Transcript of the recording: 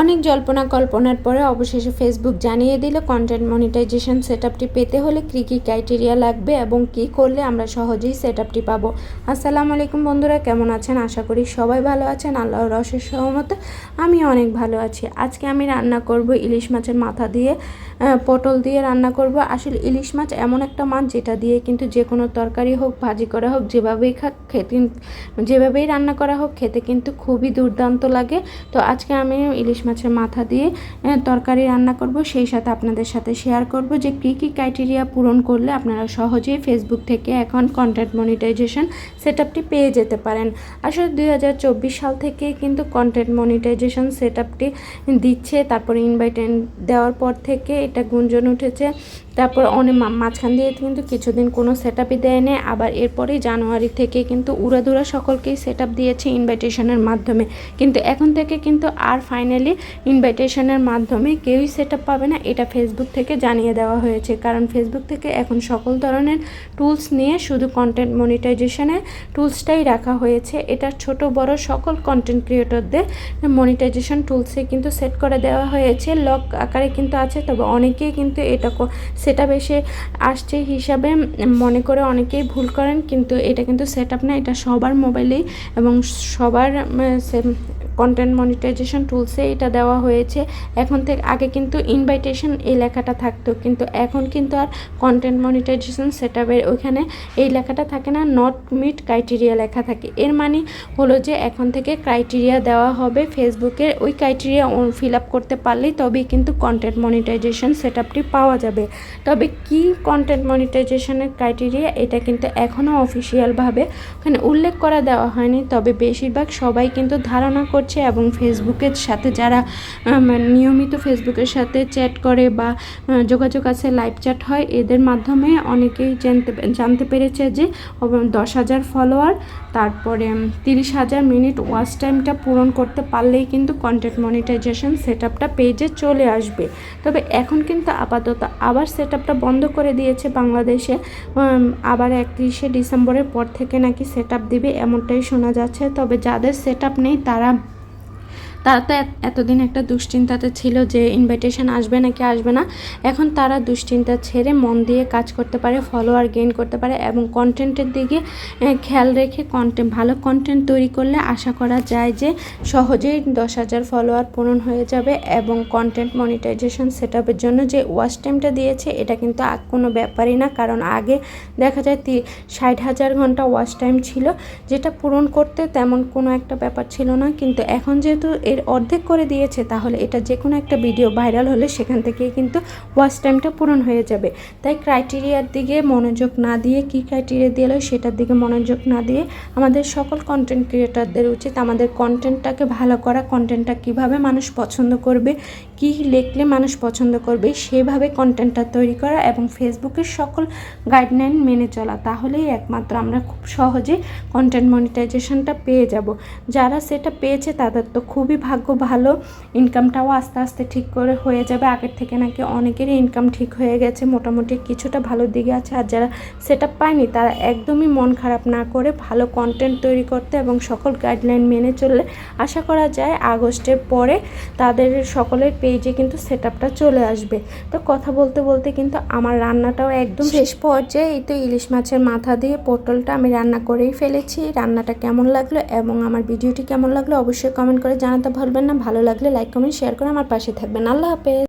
অনেক জল্পনা কল্পনার পরে অবশেষে ফেসবুক জানিয়ে দিল কন্টেন্ট মনিটাইজেশন সেটআপটি পেতে হলে কী কী ক্রাইটেরিয়া লাগবে এবং কি করলে আমরা সহজেই সেট আপটি পাবো? আসসালামু আলাইকুম বন্ধুরা, কেমন আছেন? আশা করি সবাই ভালো আছেন। আল্লাহর রসের সহমতে আমি অনেক ভালো আছি। আজকে আমি রান্না করব ইলিশ মাছের মাথা দিয়ে। পটল দিয়ে রান্না করব। আসলে ইলিশ মাছ এমন একটা মাছ যেটা দিয়ে কিন্তু যে কোনো তরকারি হোক, ভাজি করা হোক, যেভাবেই খাক, খেতে, যেভাবেই রান্না করা হোক, খেতে কিন্তু খুবই দুর্দান্ত লাগে। তো আজকে আমি ইলিশ মাছের মাথা দিয়ে তরকারি রান্না করব। সেই সাথে আপনাদের সাথে শেয়ার করব যে কী কী ক্রাইটেরিয়া পূরণ করলে আপনারা সহজেই ফেসবুক থেকে এখন কন্টেন্ট মনিটাইজেশন সেটআপটি পেয়ে যেতে পারেন। আসলে দুই হাজার চব্বিশ সাল থেকে কিন্তু কন্টেন্ট মনিটাইজেশন সেটআপটি দিচ্ছে। তারপরে ইনভাইট দেওয়ার পর থেকে এটা গুঞ্জন উঠেছে। তারপর অনেক মাঝখান দিয়ে কিন্তু কিছুদিন কোনো সেট আপই দেয়নি। আবার এরপরেই জানুয়ারি থেকে কিন্তু উড়াদুরা সকলকেই সেট আপ দিয়েছে ইনভাইটেশনের মাধ্যমে। কিন্তু এখন থেকে কিন্তু আর ফাইনালি ইনভাইটেশনের মাধ্যমে কেউই সেট আপ পাবে না। এটা ফেসবুক থেকে জানিয়ে দেওয়া হয়েছে। কারণ ফেসবুক থেকে এখন সকল ধরনের টুলস নিয়ে শুধু কন্টেন্ট মনিটাইজেশনের টুলসটাই রাখা হয়েছে। এটা ছোট, বড় সকল কন্টেন্ট ক্রিয়েটরদের মনিটাইজেশন টুলসে কিন্তু সেট করে দেওয়া হয়েছে। লক আকারে কিন্তু আছে, তবে অনেকেই কিন্তু এটা সেট এসে আসছে হিসাবে মনে করে অনেকেই ভুল করেন, কিন্তু এটা কিন্তু সেট আপ না, এটা সবার মোবাইলেই এবং সবার কন্টেন্ট মনিটাইজেশন টুলসে এটা দেওয়া হয়েছে। এখন থেকে আগে কিন্তু ইনভাইটেশন এই লেখাটা থাকতো, কিন্তু এখন কিন্তু আর কন্টেন্ট মনিটাইজেশন সেট ওইখানে এই লেখাটা থাকে না নট মিট ক্রাইটেরিয়া লেখা থাকে। এর মানে হলো যে এখন থেকে ক্রাইটেরিয়া দেওয়া হবে ফেসবুকের ওই ক্রাইটেরিয়া ফিল আপ করতে পারলেই তবেই কিন্তু কন্টেন্ট মনিটাইজেশন সেট পাওয়া যাবে। তবে কি কন্টেন্ট মনিটাইজেশনের ক্রাইটেরিয়া এটা কিন্তু এখনও অফিসিয়ালভাবে ওখানে উল্লেখ করা দেওয়া হয়নি, তবে বেশিরভাগ সবাই কিন্তু ধারণা করছে এবং ফেসবুকের সাথে যারা নিয়মিত ফেসবুকের সাথে চ্যাট করে বা যোগাযোগ আছে লাইভ চ্যাট হয়, এদের মাধ্যমে অনেকেই জানতে জানতে পেরেছে যে দশ হাজার ফলোয়ার তারপরে তিরিশ হাজার মিনিট ওয়াচ টাইমটা পূরণ করতে পারলেই কিন্তু কন্টেন্ট মনিটাইজেশন সেট আপটা পেজে চলে আসবে। তবে এখন কিন্তু আপাতত আবার সেট আপটা বন্ধ করে দিয়েছে বাংলাদেশে আবার একত্রিশে ডিসেম্বরের পর থেকে নাকি সেট আপ দিবে, এমনটাই শোনা যাচ্ছে। তবে যাদের সেট আপ নেই, তারা তারা তো এতদিন একটা দুশ্চিন্তাতে ছিল যে ইনভাইটেশন আসবে নাকি আসবে না, এখন তারা দুশ্চিন্তা ছেড়ে মন দিয়ে কাজ করতে পারে ফলোয়ার গেইন করতে পারে এবং কন্টেন্টের দিকে খেয়াল রেখে কন্টেন্ট ভালো কন্টেন্ট তৈরি করলে আশা করা যায় যে সহজেই দশ হাজার ফলোয়ার পূরণ হয়ে যাবে এবং কন্টেন্ট মনিটাইজেশন সেট আপের জন্য যে ওয়াচ টাইমটা দিয়েছে, এটা কিন্তু আর কোনো ব্যাপারই না। কারণ আগে দেখা যায় ষাট হাজার ঘণ্টা ওয়াচ টাইম ছিল, যেটা পূরণ করতে তেমন কোনো একটা ব্যাপার ছিল না। কিন্তু এখন যেহেতু এর অর্ধেক করে দিয়েছে, তাহলে এটা যে কোনো একটা ভিডিও ভাইরাল হলে সেখান থেকেই কিন্তু ওয়াচ টাইমটা পূরণ হয়ে যাবে। তাই ক্রাইটেরিয়ার দিকে মনোযোগ না দিয়ে, কী ক্রাইটেরিয়া দিলে সেটার দিকে মনোযোগ না দিয়ে আমাদের সকল কন্টেন্ট ক্রিয়েটারদের উচিত আমাদের কন্টেন্টটাকে ভালো করা কন্টেন্টটা কীভাবে মানুষ পছন্দ করবে, কি লিখলে মানুষ পছন্দ করবে, সেভাবে কন্টেন্টটা তৈরি করা এবং ফেসবুকের সকল গাইডলাইন মেনে চলা, তাহলেই একমাত্র আমরা খুব সহজে কন্টেন্ট মনিটাইজেশনটা পেয়ে যাব। যারা সেটা পেয়েছে তাদের তো খুবই ভাগ্য ভালো ইনকামটাও আস্তে আস্তে ঠিক করে হয়ে যাবে। আগের থেকে নাকি অনেকেরই ইনকাম ঠিক হয়ে গেছে, মোটামুটি কিছুটা ভালো দিকে আছে। আর যারা সেটা পায়নি, তারা একদমই মন খারাপ না করে ভালো কন্টেন্ট তৈরি করতে এবং সকল গাইডলাইন মেনে চললে আশা করা যায় আগস্টের পরে তাদের সকলের পেজে কিন্তু সেট চলে আসবে। তো কথা বলতে বলতে কিন্তু আমার রান্নাটাও একদম শেষ পর্যায়ে এই তো ইলিশ মাছের মাথা দিয়ে পটলটা আমি রান্না করেই ফেলেছি। রান্নাটা কেমন লাগল এবং আমার ভিডিওটি কেমন লাগল অবশ্যই কমেন্ট করে জানাতে ভুলবেন না ভালো লাগলে লাইক কমেন্ট শেয়ার করে আমার পাশে থাকবেন। আল্লাহ হাফেজ।